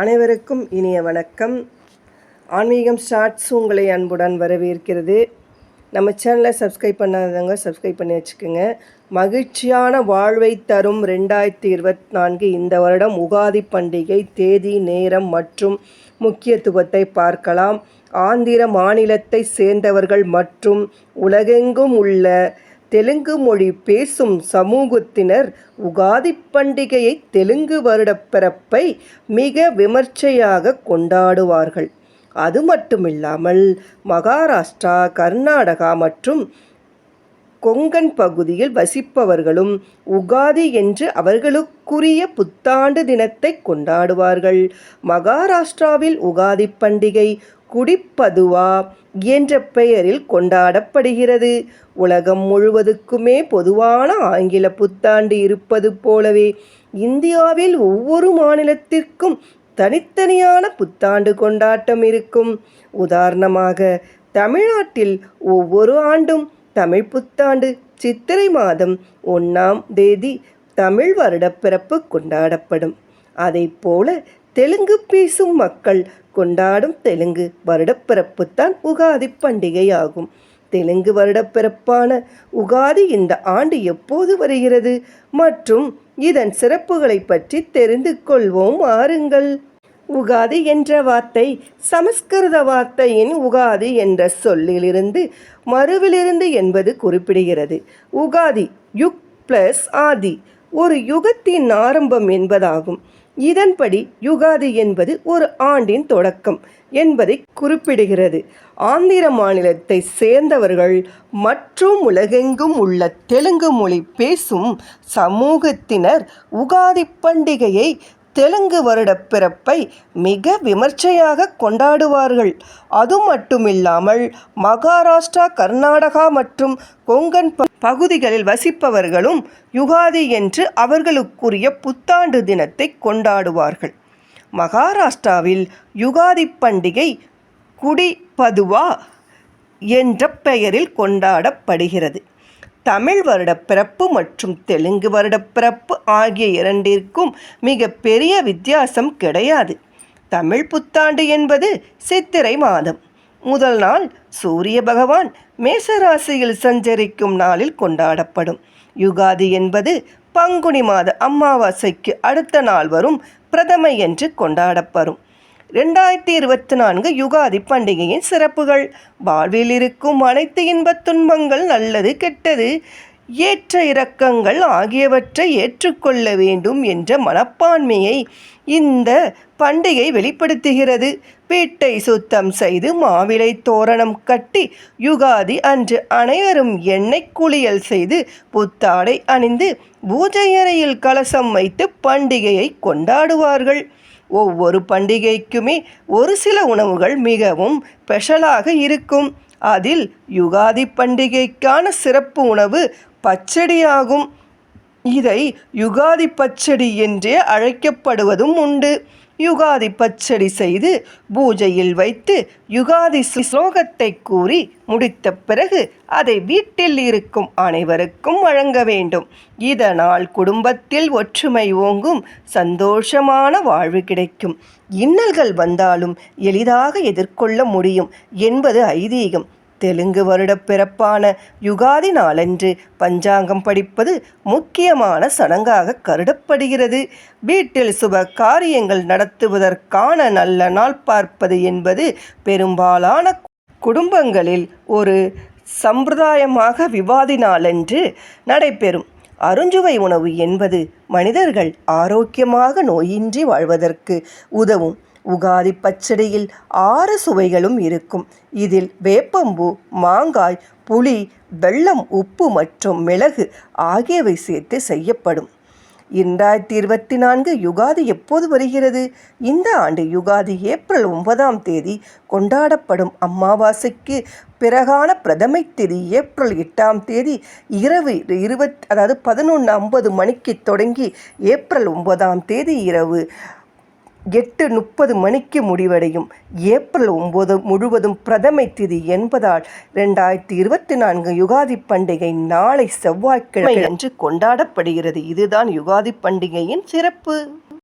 அனைவருக்கும் இனிய வணக்கம். ஆன்மீகம் ஸ்டார்ட்ஸ் உங்களை அன்புடன் வரவேற்கிறது. நம்ம சேனலை சப்ஸ்கிரைப் பண்ணாதவங்க சப்ஸ்கிரைப் பண்ணி வச்சுக்கோங்க. மகிழ்ச்சியான வாழ்வை தரும் ரெண்டாயிரத்தி இருபத்தி நான்கு இந்த வருடம் உகாதி பண்டிகை தேதி நேரம் மற்றும் முக்கியத்துவத்தை பார்க்கலாம். ஆந்திர மாநிலத்தை சேர்ந்தவர்கள் மற்றும் உலகெங்கும் உள்ள தெலுங்கு மொழி பேசும் சமூகத்தினர் உகாதி பண்டிகையை தெலுங்கு வருடப்பிறப்பை மிக விமர்சையாக கொண்டாடுவார்கள். அது மட்டுமில்லாமல் மகாராஷ்டிரா கர்நாடகா மற்றும் கொங்கன் பகுதியில் வசிப்பவர்களும் உகாதி என்று அவர்களுக்குரிய புத்தாண்டு தினத்தை கொண்டாடுவார்கள். மகாராஷ்டிராவில் உகாதி பண்டிகை குடிப்பதுவா என்ற பெயரில் கொண்டாடப்படுகிறது. உலகம் முழுவதுக்குமே பொதுவான ஆங்கில புத்தாண்டு இருப்பது போலவே இந்தியாவில் ஒவ்வொரு மாநிலத்திற்கும் தனித்தனியான புத்தாண்டு கொண்டாட்டம் இருக்கும். உதாரணமாக தமிழ்நாட்டில் ஒவ்வொரு ஆண்டும் தமிழ் புத்தாண்டு சித்திரை மாதம் ஒன்றாம் தேதி தமிழ் வருடப்பிறப்பு கொண்டாடப்படும். அதை போல தெலுங்கு பேசும் மக்கள் கொண்டாடும் தெலுங்கு வருடப்பிறப்புத்தான் உகாதி பண்டிகையாகும். தெலுங்கு வருடப்பிறப்பான உகாதி இந்த ஆண்டு எப்போது வருகிறது? மற்றும் இதன் சிறப்புகளை பற்றி தெரிந்து கொள்வோம். ஆறுங்கள். உகாதி என்ற வார்த்தை சமஸ்கிருத வார்த்தையின் உகாதி என்ற சொல்லிலிருந்து மறுவிலிருந்து என்பது குறிப்பிடுகிறது. உகாதி யுக் பிளஸ் ஆதி ஒரு யுகத்தின் ஆரம்பம் என்பதாகும். இதன்படி யுகாதி என்பது ஒரு ஆண்டின் தொடக்கம் என்பதை குறிப்பிடுகிறது. ஆந்திர மாநிலத்தை சேர்ந்தவர்கள் மற்றும் உலகெங்கும் உள்ள தெலுங்கு மொழி பேசும் சமூகத்தினர் உகாதி பண்டிகையை தெலுங்கு வருட பிறப்பை மிக விமர்சையாக கொண்டாடுவார்கள். அது மட்டுமில்லாமல் மகாராஷ்டிரா கர்நாடகா மற்றும் கொங்கன் பகுதிகளில் வசிப்பவர்களும் யுகாதி என்று அவர்களுக்குரிய புத்தாண்டு தினத்தை கொண்டாடுவார்கள். மகாராஷ்டிராவில் யுகாதி பண்டிகை குடிபதுவா என்ற பெயரில் கொண்டாடப்படுகிறது. தமிழ் வருட பிறப்பு மற்றும் தெலுங்கு வருட பிறப்பு ஆகிய இரண்டிற்கும் மிக பெரிய வித்தியாசம் கிடையாது. தமிழ் புத்தாண்டு என்பது சித்திரை மாதம். முதல் நாள் சூரிய பகவான் மேசராசியில் சஞ்சரிக்கும் நாளில் கொண்டாடப்படும். யுகாதி என்பது பங்குனி மாத அமாவாசைக்கு அடுத்த நாள் வரும் பிரதமை என்று கொண்டாடப்படும். ரெண்டாயிரத்தி இருபத்தி நான்கு யுகாதி பண்டிகையின் சிறப்புகள். வாழ்வில் இருக்கும் அனைத்து இன்பத் துன்பங்கள் நல்லது கெட்டது ஏற்ற இறக்கங்கள் ஆகியவற்றை ஏற்றுக்கொள்ள வேண்டும் என்ற மனப்பான்மையை இந்த பண்டிகை வெளிப்படுத்துகிறது. வீட்டை சுத்தம் செய்து மாவிலை தோரணம் கட்டி யுகாதி அன்று அனைவரும் எண்ணெய் குளியல் செய்து புத்தாடை அணிந்து பூஜை அறையில் கலசம் வைத்து பண்டிகையை கொண்டாடுவார்கள். ஒவ்வொரு பண்டிகைக்குமே ஒரு சில உணவுகள் மிகவும் ஸ்பெஷலாக இருக்கும். அதில் யுகாதி பண்டிகைக்கான சிறப்பு உணவு பச்சடியாகும். இதை யுகாதி பச்சடி என்றே அழைக்கப்படுவதும் உண்டு. யுகாதி பச்சடி செய்து பூஜையில் வைத்து யுகாதி ஸ்லோகத்தை கூறி முடித்த பிறகு அதை வீட்டில் இருக்கும் அனைவருக்கும் வழங்க வேண்டும். இதனால் குடும்பத்தில் ஒற்றுமை ஓங்கும் சந்தோஷமான வாழ்வு கிடைக்கும். இன்னல்கள் வந்தாலும் எளிதாக எதிர்கொள்ள முடியும் என்பது ஐதீகம். தெலுங்கு வருட பிறப்பான யுகாதி நாளன்று பஞ்சாங்கம் படிப்பது முக்கியமான சடங்காக கருதப்படுகிறது. வீட்டில் சுப காரியங்கள் நடத்துவதற்கான நல்ல நாள் பார்ப்பது என்பது பெரும்பாலான குடும்பங்களில் ஒரு சம்பிரதாயமாக விவாதி நாளன்று நடைபெறும். அருஞ்சுவை உணவு என்பது மனிதர்கள் ஆரோக்கியமாக நோயின்றி வாழ்வதற்கு உதவும். உகாதி பச்சடியில் ஆறு சுவைகளும் இருக்கும். இதில் வேப்பம்பூ மாங்காய் புளி வெள்ளம் உப்பு மற்றும் மிளகு ஆகியவை சேர்த்து செய்யப்படும். இரண்டாயிரத்தி இருபத்தி நான்கு யுகாதி எப்போது வருகிறது? இந்த ஆண்டு யுகாதி ஏப்ரல் ஒன்பதாம் தேதி கொண்டாடப்படும் அமாவாசைக்கு பிறகான பிரதமை தேதி ஏப்ரல் எட்டாம் தேதி இரவு இருபத் அதாவது பதினொன்று ஐம்பது மணிக்கு தொடங்கி ஏப்ரல் ஒன்பதாம் தேதி இரவு எட்டு முப்பது மணிக்கு முடிவடையும். ஏப்ரல் ஒம்பது முழுவதும் பிரதமை திதி என்பதால் ரெண்டாயிரத்தி இருபத்தி நான்கு யுகாதி பண்டிகை நாளை செவ்வாய்க்கிழமை அன்று கொண்டாடப்படுகிறது. இதுதான் யுகாதி பண்டிகையின் சிறப்பு.